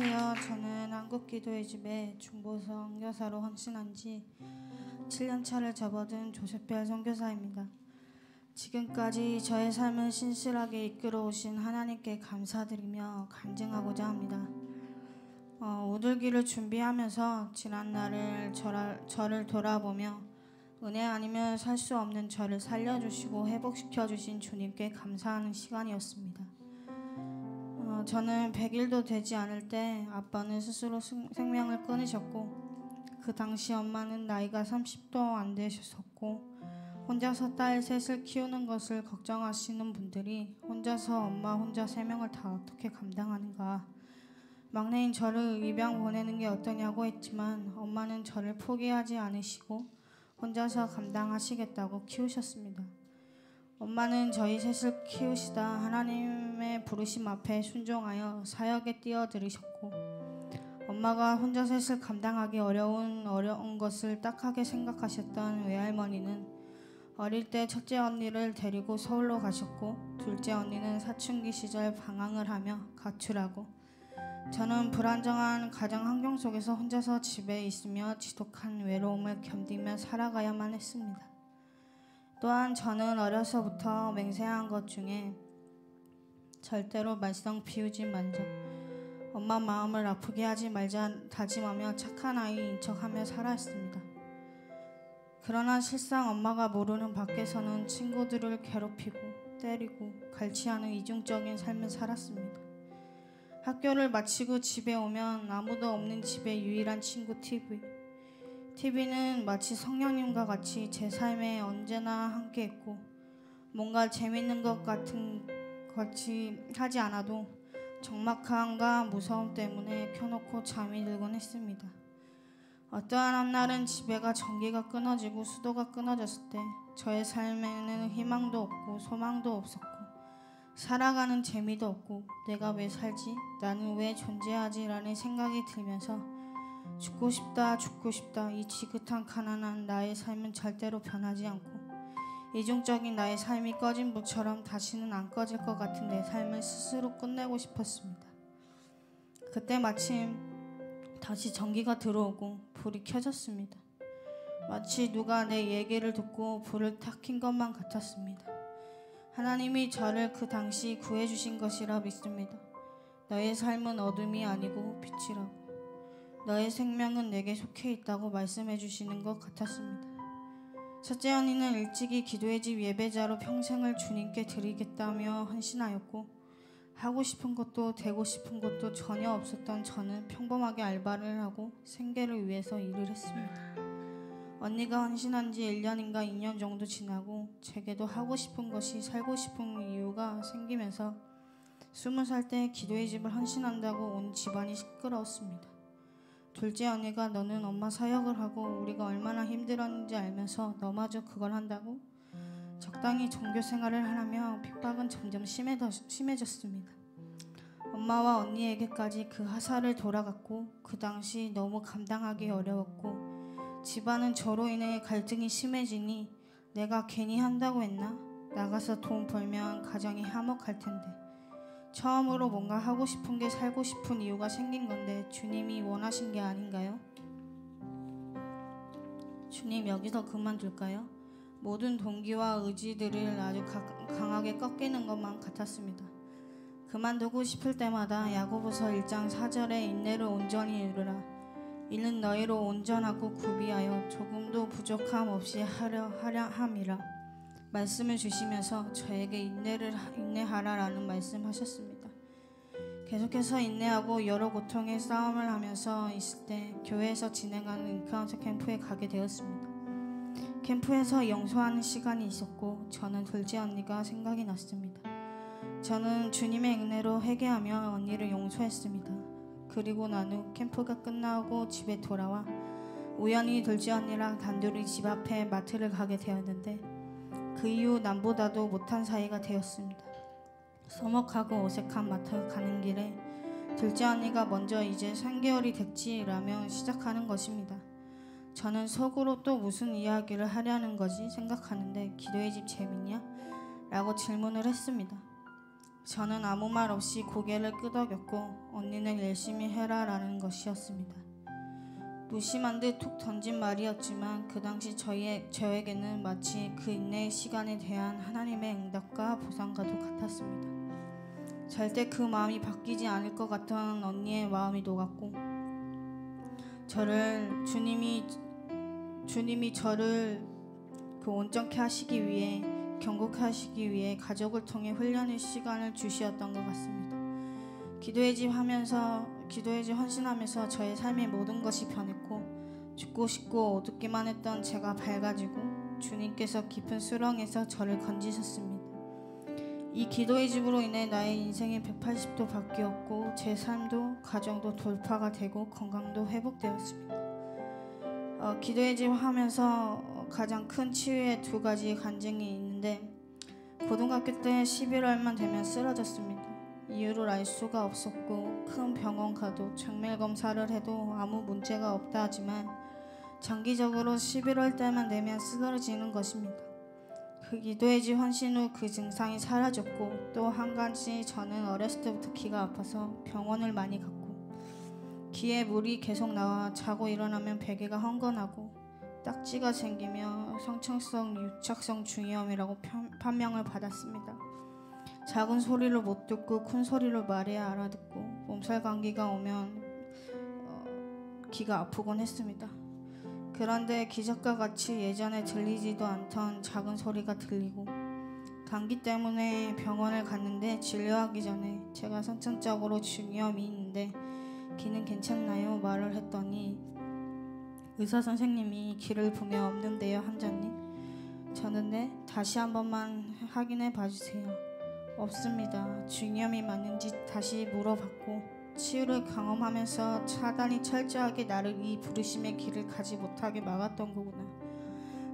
안녕하세요. 저는 한국기도의 집에 중보성 여사로 헌신한 지 7년 차를 접어든 조세별 선교사입니다. 지금까지 저의 삶을 신실하게 이끌어 오신 하나님께 감사드리며 간증하고자 합니다. 어, 오들기를 준비하면서 지난 날을 저를, 저를 돌아보며 은혜 아니면 살 수 없는 저를 살려주시고 회복시켜 주신 주님께 감사하는 시간이었습니다. 어, 저는 100일도 되지 않을 때 아빠는 스스로 생명을 끊으셨고 그 당시 엄마는 나이가 30도 안 되셨었고 혼자서 딸 셋을 키우는 것을 걱정하시는 분들이 혼자서 엄마 혼자 세 명을 다 어떻게 감당하는가 막내인 저를 입양 보내는 게 어떠냐고 했지만 엄마는 저를 포기하지 않으시고 혼자서 감당하시겠다고 키우셨습니다. 엄마는 저희 셋을 키우시다 하나님의 부르심 앞에 순종하여 사역에 뛰어들으셨고 엄마가 혼자 셋을 감당하기 어려운 어려운 것을 딱하게 생각하셨던 외할머니는 어릴 때 첫째 언니를 데리고 서울로 가셨고 둘째 언니는 사춘기 시절 방황을 하며 가출하고 저는 불안정한 가정 환경 속에서 혼자서 집에 있으며 지독한 외로움을 견디며 살아가야만 했습니다. 또한 저는 어려서부터 맹세한 것 중에 절대로 말썽 피우지 말자. 엄마 마음을 아프게 하지 말자 다짐하며 착한 아이인 척하며 살아왔습니다. 그러나 실상 엄마가 모르는 밖에서는 친구들을 괴롭히고 때리고 갈취하는 이중적인 삶을 살았습니다. 학교를 마치고 집에 오면 아무도 없는 집의 유일한 친구 TV. TV는 마치 성령님과 같이 제 삶에 언제나 함께했고 뭔가 재밌는 것 같은 같이 하지 않아도 적막함과 무서움 때문에 켜놓고 잠이 들곤 했습니다. 어떠한 한날은 집에가 전기가 끊어지고 수도가 끊어졌을 때 저의 삶에는 희망도 없고 소망도 없었고 살아가는 재미도 없고 내가 왜 살지? 나는 왜 존재하지? 라는 생각이 들면서 죽고 싶다, 죽고 싶다. 이 지긋한 가난한 나의 삶은 절대로 변하지 않고 이중적인 나의 삶이 꺼진 불처럼 다시는 안 꺼질 것 같은 내 삶을 스스로 끝내고 싶었습니다. 그때 마침 다시 전기가 들어오고 불이 켜졌습니다. 마치 누가 내 얘기를 듣고 불을 탁 킨 것만 같았습니다. 하나님이 저를 그 당시 구해주신 것이라 믿습니다. 너의 삶은 어둠이 아니고 빛이라고. 너의 생명은 내게 속해 있다고 말씀해 주시는 것 같았습니다. 첫째 언니는 일찍이 기도의 집 예배자로 평생을 주님께 드리겠다며 헌신하였고 하고 싶은 것도 되고 싶은 것도 전혀 없었던 저는 평범하게 알바를 하고 생계를 위해서 일을 했습니다. 언니가 헌신한 지 1년인가 2년 정도 지나고 제게도 하고 싶은 것이 살고 싶은 이유가 생기면서 20살 때 기도의 집을 헌신한다고 온 집안이 시끄러웠습니다. 둘째 언니가 너는 엄마 사역을 하고 우리가 얼마나 힘들었는지 알면서 너마저 그걸 한다고? 적당히 종교 생활을 하라며 핍박은 점점 심해더, 심해졌습니다. 엄마와 언니에게까지 그 하사를 돌아갔고 그 당시 너무 감당하기 어려웠고 집안은 저로 인해 갈등이 심해지니 내가 괜히 한다고 했나? 나가서 돈 벌면 가정이 화목할 텐데 처음으로 뭔가 하고 싶은 게 살고 싶은 이유가 생긴 건데 주님이 원하신 게 아닌가요? 주님 여기서 그만둘까요? 모든 동기와 의지들을 아주 강하게 꺾이는 것만 같았습니다. 그만두고 싶을 때마다 야고보서 1장 4절에 인내를 온전히 이루라. 이는 너희로 온전하고 구비하여 조금도 부족함 없이 하려 하려 함이라. 말씀을 주시면서 저에게 인내를 인내하라라는 말씀하셨습니다. 계속해서 인내하고 여러 고통의 싸움을 하면서 있을 때 교회에서 진행하는 인카운트 캠프에 가게 되었습니다. 캠프에서 영소하는 시간이 있었고 저는 둘째 언니가 생각이 났습니다. 저는 주님의 은혜로 회개하며 언니를 용서했습니다. 그리고 난 후 캠프가 끝나고 집에 돌아와 우연히 둘째 언니랑 단둘이 집 앞에 마트를 가게 되었는데 그 이후 남보다도 못한 사이가 되었습니다. 서먹하고 어색한 마트 가는 길에 둘째 언니가 먼저 이제 3개월이 됐지라며 시작하는 것입니다. 저는 속으로 또 무슨 이야기를 하려는 거지 생각하는데 기도의 집 재밌냐? 라고 질문을 했습니다. 저는 아무 말 없이 고개를 끄덕였고 언니는 열심히 해라 라는 것이었습니다. 무심한 듯 툭 던진 말이었지만 그 당시 저희, 저에게는 마치 그 인내의 시간에 대한 하나님의 응답과 보상과도 같았습니다. 절대 그 마음이 바뀌지 않을 것 같던 언니의 마음이 녹았고 저를 주님이 주님이 저를 그 온전케 하시기 위해 경고하시기 위해 가족을 통해 훈련의 시간을 주시었던 것 같습니다. 기도의 집 하면서 기도의 집 헌신하면서 저의 삶의 모든 것이 변했고 죽고 싶고 어둡기만 했던 제가 밝아지고 주님께서 깊은 수렁에서 저를 건지셨습니다. 이 기도의 집으로 인해 나의 인생이 180도 바뀌었고 제 삶도 가정도 돌파가 되고 건강도 회복되었습니다. 어, 기도의 집 하면서 가장 큰 치유의 두 가지 간증이 있는데 고등학교 때 11월만 되면 쓰러졌습니다. 이유를 알 수가 없었고 큰 병원 가도 정밀 검사를 해도 아무 문제가 없다 하지만 장기적으로 11월 때만 되면 쓰러지는 것입니다. 그 기도의 집 헌신 후 그 증상이 사라졌고 또 한 가지 저는 어렸을 때부터 귀가 아파서 병원을 많이 갔고 귀에 물이 계속 나와 자고 일어나면 베개가 헝건하고 딱지가 생기며 성층성 유착성 중이염이라고 판명을 받았습니다. 작은 소리를 못 듣고 큰 소리를 말해야 알아듣고 몸살 감기가 오면 어, 귀가 아프곤 했습니다. 그런데 기적과 같이 예전에 들리지도 않던 작은 소리가 들리고 감기 때문에 병원을 갔는데 진료하기 전에 제가 선천적으로 중이염이 있는데 귀는 괜찮나요? 말을 했더니 의사 선생님이 귀를 보면 없는데요, 한자님. 저는 네, 다시 한 번만 확인해 봐주세요. 없습니다. 중이염이 맞는지 다시 물어봤고 치유를 경험하면서 차단이 철저하게 나를 이 부르심의 길을 가지 못하게 막았던 거구나.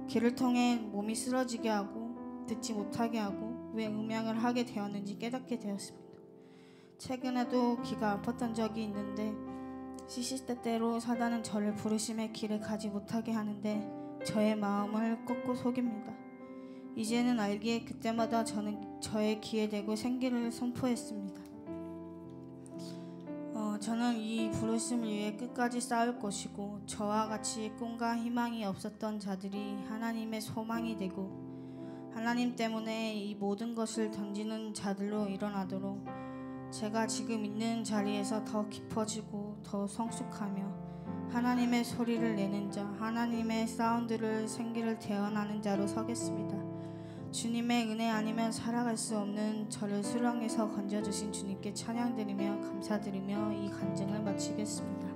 길을 통해 몸이 쓰러지게 하고 듣지 못하게 하고 왜 음양을 하게 되었는지 깨닫게 되었습니다. 최근에도 귀가 아팠던 적이 있는데 시시때때로 사단은 저를 부르심의 길을 가지 못하게 하는데 저의 마음을 꺾고 속입니다. 이제는 알기에 그때마다 저는 저의 귀에 대고 생기를 선포했습니다. 어, 저는 이 부르심을 위해 끝까지 싸울 것이고 저와 같이 꿈과 희망이 없었던 자들이 하나님의 소망이 되고 하나님 때문에 이 모든 것을 던지는 자들로 일어나도록 제가 지금 있는 자리에서 더 깊어지고 더 성숙하며 하나님의 소리를 내는 자, 하나님의 사운드를 생기를 태어나는 자로 서겠습니다. 주님의 은혜 아니면 살아갈 수 없는 저를 수렁에서 건져주신 주님께 찬양드리며 감사드리며 이 간증을 마치겠습니다.